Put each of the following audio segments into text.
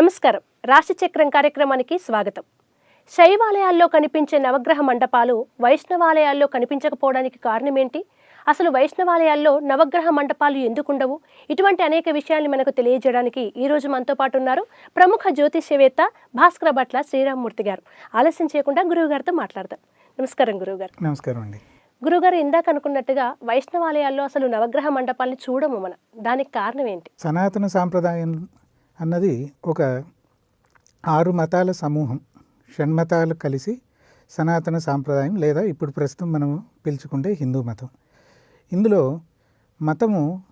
నమస్కారం. రాశి చక్రం కార్యక్రమానికి స్వాగతం. శైవాలయాల్లో కనిపించే నవగ్రహ మండపాలు వైష్ణవాలయాల్లో కనిపించకపోవడానికి కారణం ఏంటి అసలు వైష్ణవాలయాల్లో నవగ్రహ మండపాలు ఎందుకుండవు? ఇటువంటి అనేక విషయాల్ని మనకు తెలియజేయడానికి ఈ రోజు మనతో పాటు ఉన్నారు ప్రముఖ జ్యోతిష్యవేత్త భాస్కర భట్ల శ్రీరామ్మూర్తి గారు. ఆలస్యం చేయకుండా గురువు గారితో మాట్లాడదాం. నమస్కారం గురువు గారు. నమస్కారం అండి. గురుగారు ఇందాక అనుకున్నట్టుగా వైష్ణవాలయాల్లో అసలు నవగ్రహ మండపాల్ని చూడము మనం. దానికి కారణం ఏంటి? సనాతన సాంప్రదాయం అన్నది ఒక ఆరు మతాల సమూహం షణ్మతాలు కలిసి సనాతన సాంప్రదాయం లేదా ఇప్పుడు ప్రస్తుతం మనం పిలుచుకుంటే హిందూ మతం. ఇందులో మతము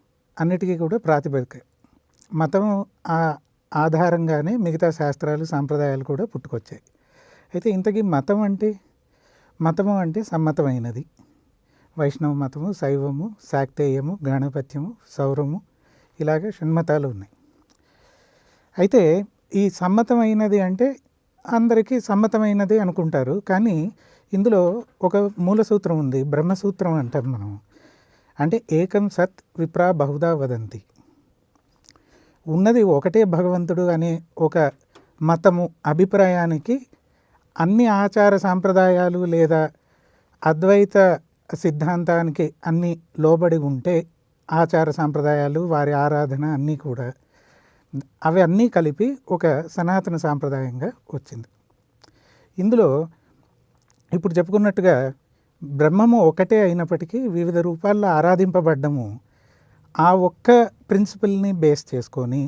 అన్నిటికీ కూడా ప్రాతిపదిక. మతము ఆ ఆధారంగానే మిగతా శాస్త్రాలు సాంప్రదాయాలు కూడా పుట్టుకొచ్చాయి. అయితే ఇంతకీ మతం అంటే మతము అంటే సమ్మతమైనది. వైష్ణవ మతము శైవము శాక్తేయము గణపత్యము సౌరము ఇలాగ షణ్మతాలు ఉన్నాయి. అయితే ఈ సమ్మతమైనది అంటే అందరికీ సమ్మతమైనది అనుకుంటారు. కానీ ఇందులో ఒక మూల సూత్రం ఉంది. బ్రహ్మసూత్రం అంటాం మనం. అంటే ఏకం సత్ విప్రా బహుదా వదంతి. ఉన్నది ఒకటే భగవంతుడు అనే ఒక మతము అభిప్రాయానికి అన్ని ఆచార సాంప్రదాయాలు లేదా అద్వైత సిద్ధాంతానికి అన్ని లోబడి ఉంటే ఆచార సాంప్రదాయాలు వారి ఆరాధన అన్నీ కూడా అవి అన్నీ కలిపి ఒక సనాతన సాంప్రదాయంగా వచ్చింది. ఇందులో ఇప్పుడు చెప్పుకున్నట్టుగా బ్రహ్మము ఒకటే అయినప్పటికీ వివిధ రూపాల్లో ఆరాధింపబడ్డము ఆ ఒక్క ప్రిన్సిపల్ని బేస్ చేసుకొని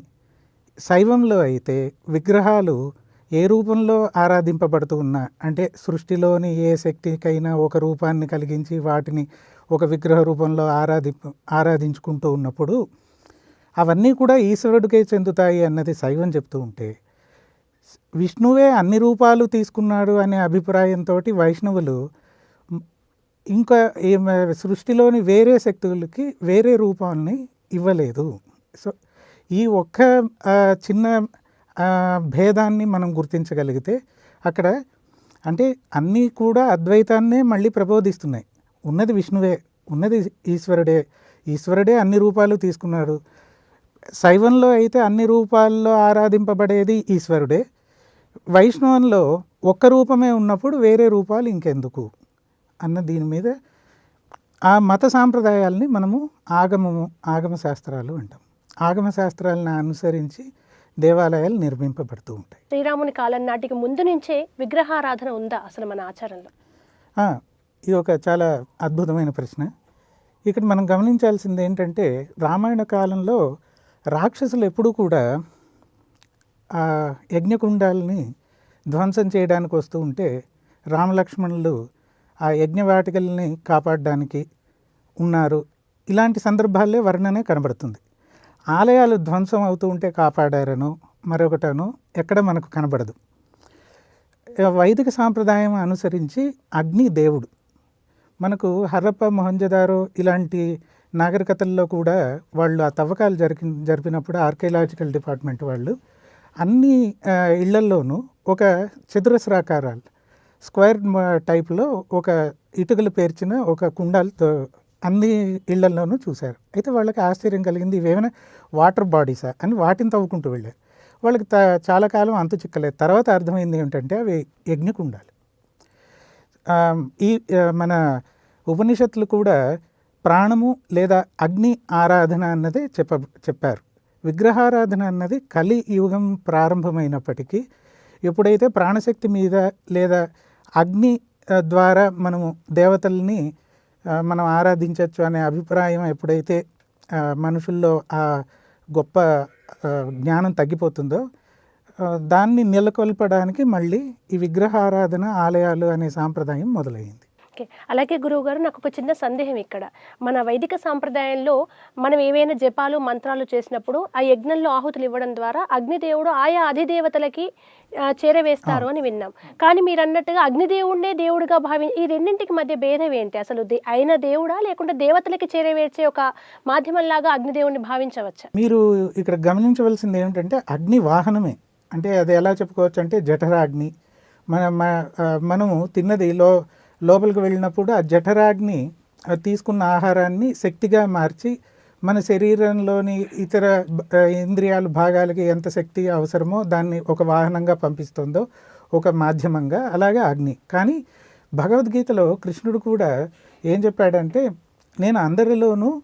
శైవంలో అయితే విగ్రహాలు ఏ రూపంలో ఆరాధింపబడుతూ ఉన్నా అంటే సృష్టిలోని ఏ శక్తికైనా ఒక రూపాన్ని కలిగించి వాటిని ఒక విగ్రహ రూపంలో ఆరాధి ఆరాధించుకుంటూ ఉన్నప్పుడు అవన్నీ కూడా ఈశ్వరుడికే చెందుతాయి అన్నది శైవం చెప్తూ ఉంటే విష్ణువే అన్ని రూపాలు తీసుకున్నాడు అనే అభిప్రాయంతో వైష్ణవులు ఇంకా సృష్టిలోని వేరే శక్తులకి వేరే రూపాన్ని ఇవ్వలేదు. సో ఈ ఒక్క చిన్న భేదాన్ని మనం గుర్తించగలిగితే అక్కడ అంటే అన్నీ కూడా అద్వైతాన్నే మళ్ళీ ప్రబోధిస్తున్నాయి. ఉన్నది విష్ణువే ఉన్నది ఈశ్వరుడే ఈశ్వరుడే అన్ని రూపాలు తీసుకున్నాడు. శైవంలో అయితే అన్ని రూపాల్లో ఆరాధింపబడేది ఈశ్వరుడే. వైష్ణవంలో ఒక్క రూపమే ఉన్నప్పుడు వేరే రూపాలు ఇంకెందుకు? అన్న దీని మీద ఆ మత సాంప్రదాయాల్ని మనము ఆగమము ఆగమ శాస్త్రాలు అంటాం. ఆగమ శాస్త్రాలను అనుసరించి దేవాలయాలు నిర్మింపబడుతూ ఉంటాయి. శ్రీరాముని కాలం నాటికి ముందు నుంచే విగ్రహారాధన ఉందా అసలు మన ఆచారంలో? ఇది ఒక చాలా అద్భుతమైన ప్రశ్న. ఇక్కడ మనం గమనించాల్సింది ఏంటంటే రామాయణ కాలంలో రాక్షసులు ఎప్పుడూ కూడా ఆ యజ్ఞకుండాలని ధ్వంసం చేయడానికి వస్తూ ఉంటే రామలక్ష్మణులు ఆ యజ్ఞవాటికల్ని కాపాడడానికి ఉన్నారు. ఇలాంటి సందర్భాల్లో వర్ణనే కనబడుతుంది. ఆలయాలు ధ్వంసం అవుతూ ఉంటే కాపాడారనో మరొకటనో ఎక్కడ మనకు కనబడదు. వైదిక సాంప్రదాయం అనుసరించి అగ్ని దేవుడు. మనకు హరప్ప మొహంజదారో ఇలాంటి నాగరికతల్లో కూడా వాళ్ళు ఆ తవ్వకాలు జరిపి జరిపినప్పుడు ఆర్కియలాజికల్ డిపార్ట్మెంట్ వాళ్ళు అన్ని ఇళ్ళల్లోనూ ఒక చతురస్రాకారాలు స్క్వేర్ టైప్లో ఒక ఇటుకలు పేర్చిన ఒక కుండాలతో అన్ని ఇళ్ళల్లోనూ చూశారు. అయితే వాళ్ళకి ఆశ్చర్యం కలిగింది ఇవేమైనా వాటర్ బాడీసా? అని వాటిని తవ్వుకుంటూ వెళ్ళారు. వాళ్ళకి త చాలా కాలం అంతు చిక్కలేదు. తర్వాత అర్థమైంది ఏమిటంటే అవి యజ్ఞకుండాలు. ఈ మన ఉపనిషత్తులు కూడా ప్రాణము లేదా అగ్ని ఆరాధన అన్నదే చెప్ప చెప్పారు. విగ్రహారాధన అన్నది కలి యుగం ప్రారంభమైనప్పటికీ ఎప్పుడైతే ప్రాణశక్తి మీద లేదా అగ్ని ద్వారా మనము దేవతల్ని మనం ఆరాధించవచ్చు అనే అభిప్రాయం ఎప్పుడైతే మనుషుల్లో ఆ గొప్ప జ్ఞానం తగ్గిపోతుందో దాన్ని నెలకొల్పడానికి మళ్ళీ ఈ విగ్రహారాధన ఆలయాలు అనే సాంప్రదాయం మొదలైంది. ఓకే. అలాగే గురువు గారు నాకు ఒక చిన్న సందేహం ఇక్కడ. మన వైదిక సాంప్రదాయంలో మనం ఏవైనా జపాలు మంత్రాలు చేసినప్పుడు ఆ యజ్ఞంలో ఆహుతులు ఇవ్వడం ద్వారా అగ్నిదేవుడు ఆయా అధిదేవతలకి చేరవేస్తారు అని విన్నాం. కానీ మీరు అన్నట్టుగా అగ్నిదేవుడినే దేవుడిగా భావి ఈ రెండింటికి మధ్య భేదం ఏంటి? అసలు దే- ఆయన దేవుడా లేకుంటే దేవతలకి చేరవేర్చే ఒక మాధ్యమంలాగా అగ్నిదేవుడిని భావించవచ్చా? మీరు ఇక్కడ గమనించవలసింది ఏమిటంటే అగ్ని వాహనమే అంటే అది ఎలా చెప్పుకోవచ్చు అంటే జఠరాగ్ని. మన మనము తిన్నది లో లోపలికి వెళ్ళినప్పుడు ఆ జఠరాగ్ని తీసుకున్న ఆహారాన్ని శక్తిగా మార్చి మన శరీరంలోని ఇతర ఇంద్రియాల భాగాలకి ఎంత శక్తి అవసరమో దాన్ని ఒక వాహనంగా పంపిస్తుందో ఒక మాధ్యమంగా అలాగే అగ్ని. కానీ భగవద్గీతలో కృష్ణుడు కూడా ఏం చెప్పాడంటే నేను అందరిలోనూ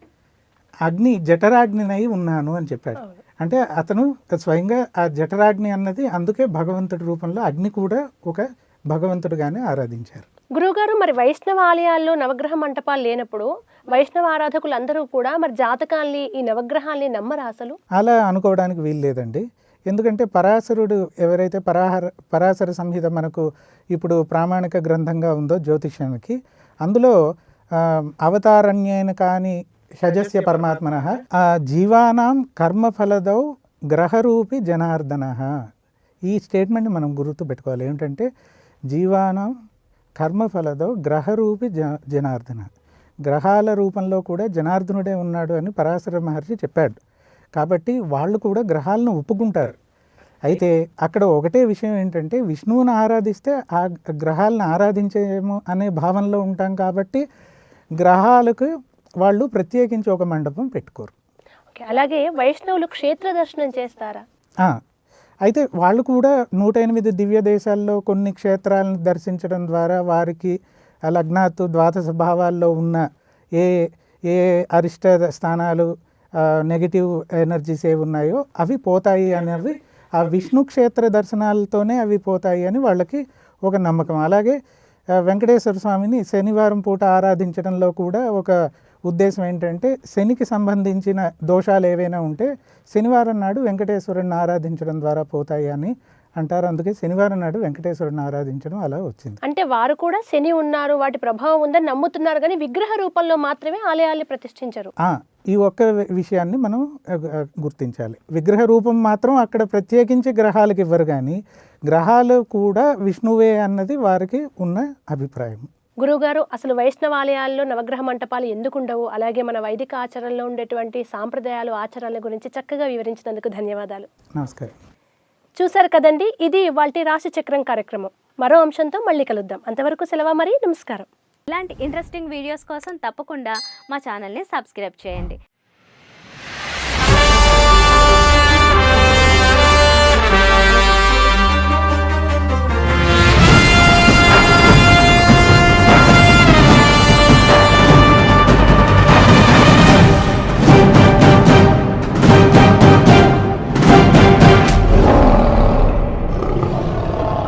అగ్ని జఠరాగ్నినై ఉన్నాను అని చెప్పాడు. అంటే అతను స్వయంగా ఆ జఠరాగ్ని అన్నది అందుకే భగవంతుడి రూపంలో అగ్ని కూడా ఒక భగవంతుడుగానే ఆరాధించారు. గురువుగారు మరి వైష్ణవ ఆలయాల్లో నవగ్రహ మంటపాలు లేనప్పుడు వైష్ణవ ఆరాధకులు అందరూ కూడా మరి జాతకాల్ని ఈ నవగ్రహాల్ని నమ్మరా అసలు? అలా అనుకోవడానికి వీలు లేదండి. ఎందుకంటే పరాశరుడు ఎవరైతే పరాహర పరాశర సంహిత మనకు ఇప్పుడు ప్రామాణిక గ్రంథంగా ఉందో జ్యోతిష్యానికి అందులో అవతారణ్యైన అవతారణ్యేన కాని షజస్య పరమాత్మన జీవానాం కర్మఫలదౌ గ్రహరూపి జనార్దన. ఈ స్టేట్మెంట్ మనం గుర్తు పెట్టుకోవాలి ఏమిటంటే జీవానం కర్మఫలదో గ్రహరూపి జ జనార్దన. గ్రహాల రూపంలో కూడా జనార్దనుడే ఉన్నాడు అని పరాశర మహర్షి చెప్పాడు. కాబట్టి వాళ్ళు కూడా గ్రహాలను ఒప్పుకుంటారు. అయితే అక్కడ ఒకటే విషయం ఏంటంటే విష్ణువుని ఆరాధిస్తే ఆ గ్రహాలను ఆరాధించేమో అనే భావనలో ఉంటాం కాబట్టి గ్రహాలకు వాళ్ళు ప్రత్యేకించి ఒక మండపం పెట్టుకోరు. అలాగే వైష్ణవులు క్షేత్ర దర్శనం చేస్తారా? అయితే వాళ్ళు కూడా నూట ఎనిమిది దివ్య దేశాల్లో కొన్ని క్షేత్రాలను దర్శించడం ద్వారా వారికి లగ్నాత్తు ద్వాదశ భావాల్లో ఉన్న ఏ ఏ అరిష్ట స్థానాలు నెగిటివ్ ఎనర్జీస్ ఏ ఉన్నాయో అవి పోతాయి అనేవి ఆ విష్ణు క్షేత్ర దర్శనాలతోనే అవి పోతాయి అని వాళ్ళకి ఒక నమ్మకం. అలాగే వెంకటేశ్వర స్వామిని శనివారం పూట ఆరాధించడంలో కూడా ఒక ఉద్దేశం ఏంటంటే శనికి సంబంధించిన దోషాలు ఏవైనా ఉంటే శనివారం నాడు వెంకటేశ్వరుని ఆరాధించడం ద్వారా పోతాయి అని అంటారు. అందుకే శనివారం నాడు వెంకటేశ్వరుని ఆరాధించడం అలా వచ్చింది. అంటే వారు కూడా శని ఉన్నారు వాటి ప్రభావం ఉందని నమ్ముతున్నారు కానీ విగ్రహ రూపంలో మాత్రమే ఆలయాల్ని ప్రతిష్ఠించరు. ఈ ఒక్క విషయాన్ని మనం గుర్తించాలి. విగ్రహ రూపం మాత్రం అక్కడ ప్రత్యేకించి గ్రహాలకు ఇవ్వరు కానీ గ్రహాలు కూడా విష్ణువే అన్నది వారికి ఉన్న అభిప్రాయం. గురువుగారు అసలు వైష్ణవ ఆలయాల్లో నవగ్రహ మంటపాలు ఎందుకు ఉండవు అలాగే మన వైదిక ఆచరణలో ఉండేటువంటి సాంప్రదాయాలు ఆచరణల గురించి చక్కగా వివరించినందుకు ధన్యవాదాలు. నమస్కారం. చూశారు కదండి ఇది ఇవాల్టి రాశి చక్రం కార్యక్రమం. మరో అంశంతో మళ్ళీ కలుద్దాం. అంతవరకు సెలవు మరి నమస్కారం. ఇలాంటి ఇంట్రెస్టింగ్ వీడియోస్ కోసం తప్పకుండా మా ఛానల్ని సబ్స్క్రైబ్ చేయండి.